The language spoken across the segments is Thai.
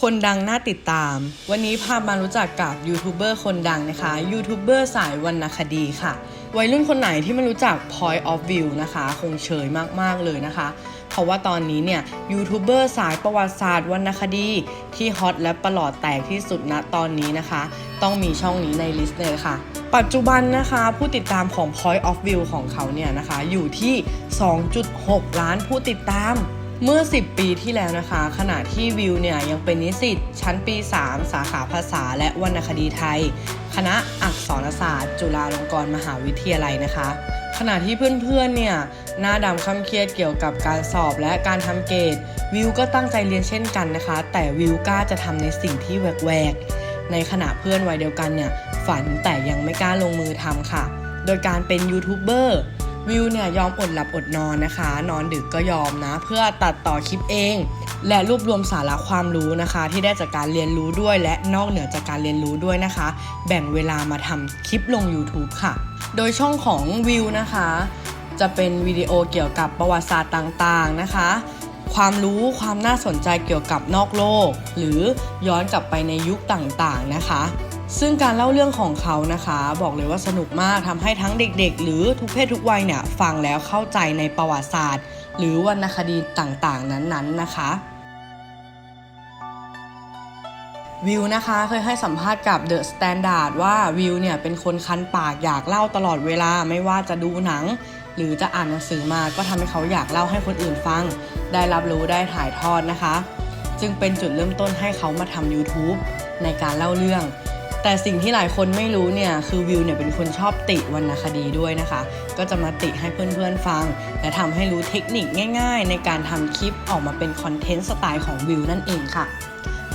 คนดังน่าติดตาม วันนี้พามารู้จักกับยูทูบเบอร์คนดังนะคะ ยูทูบเบอร์สายวรรณคดีค่ะ วัยรุ่นคนไหนที่ไม่รู้จัก Point of View นะคะ คงเฉยมาก ๆ เลยนะคะ เพราะว่าตอนนี้เนี่ยยูทูบเบอร์สายประวัติศาสตร์วรรณคดี ที่ฮอตและประหลอดแตกที่สุดณตอนนี้นะคะ ต้องมีช่องนี้ในลิสต์เลยค่ะ ปัจจุบันนะคะผู้ติดตามของ Point of View ของเขาเนี่ยนะคะ อยู่ที่ 2.6 ล้านผู้ติดตาม เมื่อ 10 ปีที่แล้วนะคะ ขณะที่วิวเนี่ยยังเป็นนิสิตชั้นปี 3 สาขาภาษาและวรรณคดีไทย คณะอักษรศาสตร์ จุฬาลงกรณ์มหาวิทยาลัยนะคะ ขณะที่เพื่อนๆเนี่ยหน้าดำคำเครียดเกี่ยวกับการสอบและการทำเกรดวิวก็ตั้งใจเรียนเช่นกันนะคะ แต่วิวกล้าจะทำในสิ่งที่แหวกๆในขณะเพื่อนวัยเดียวกันเนี่ยฝันแต่ยังไม่กล้าลงมือทำค่ะ โดยการเป็นยูทูบเบอร์ วิวเนี่ยยอมอดหลับอดนอนนะคะ นอนดึกก็ยอมนะ เพื่อตัดต่อคลิปเอง และรวบรวมสาระความรู้นะคะ ที่ได้จากการเรียนรู้ด้วย และนอกเหนือจากการเรียนรู้ด้วยนะคะ แบ่งเวลามาทำคลิปลง YouTube ค่ะ โดยช่องของวิวนะคะ จะเป็นวิดีโอเกี่ยวกับประวัติศาสตร์ต่างๆนะคะความรู้ความน่าสนใจเกี่ยวกับนอกโลก หรือย้อนกลับไปในยุคต่างๆนะคะ ซึ่งการเล่าเรื่องของเขานะคะ บอกเลยว่าสนุกมากทำให้ทั้งเด็กๆ หรือทุกเพศทุกวัยเนี่ยฟังแล้วเข้าใจในประวัติศาสตร์ หรือวรรณคดีต่างๆ นั้นๆนะคะวิวนะคะเคยให้สัมภาษณ์กับเดอะสแตนดาร์ดว่าวิวเนี่ยเป็นคนคันปากอยากเล่าตลอดเวลาไม่ว่าจะดูหนัง หรือจะอ่านหนังสือมาก็ทำให้เขาอยากเล่าให้คนอื่นฟัง ได้รับรู้ได้ถ่ายทอดนะคะ จึงเป็นจุดเริ่มต้นให้เขามาทำ YouTube ในการเล่าเรื่อง แต่สิ่งที่หลายคนไม่รู้เนี่ยคือวิวเนี่ยเป็นคนชอบติวรรณคดีด้วยนะคะ ก็จะมาติให้เพื่อนๆฟัง และทำให้รู้เทคนิคง่าย ๆ ในการทำคลิปออกมาเป็นคอนเทนต์สไตล์ของวิวนั่นเองค่ะ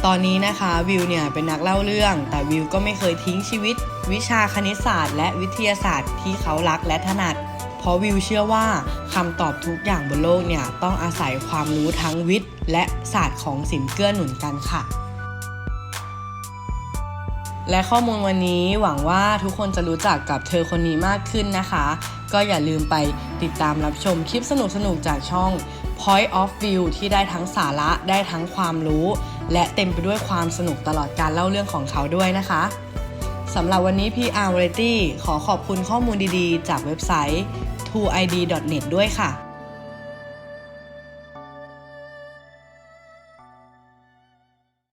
ตอนนี้นะคะวิวเนี่ยเป็นนักเล่าเรื่อง แต่วิวก็ไม่เคยทิ้งชีวิต วิชาคณิตศาสตร์ และวิทยาศาสตร์ที่เขารักและถนัดเพราะวิวเชื่อว่าคำตอบทุกอย่างบนโลกเนี่ย ต้องอาศัยความรู้ทั้งวิทย์ และศาสตร์ของศิลป์เกื้อหนุนกันค่ะ และข้อมูลวันนี้หวังว่าทุกคนจะรู้จักกับเธอคนนี้มากขึ้นนะคะ ก็อย่าลืมไปติดตามรับชมคลิปสนุกๆจากช่อง Point of View ที่ได้ทั้งสาระได้ทั้งความรู้ และเต็มไปด้วยความสนุกตลอดการเล่าเรื่องของเขาด้วยนะคะสำหรับวันนี้ PR Variety ขอขอบคุณข้อมูลดีๆ จากเว็บไซต์ 2id.net ด้วยค่ะ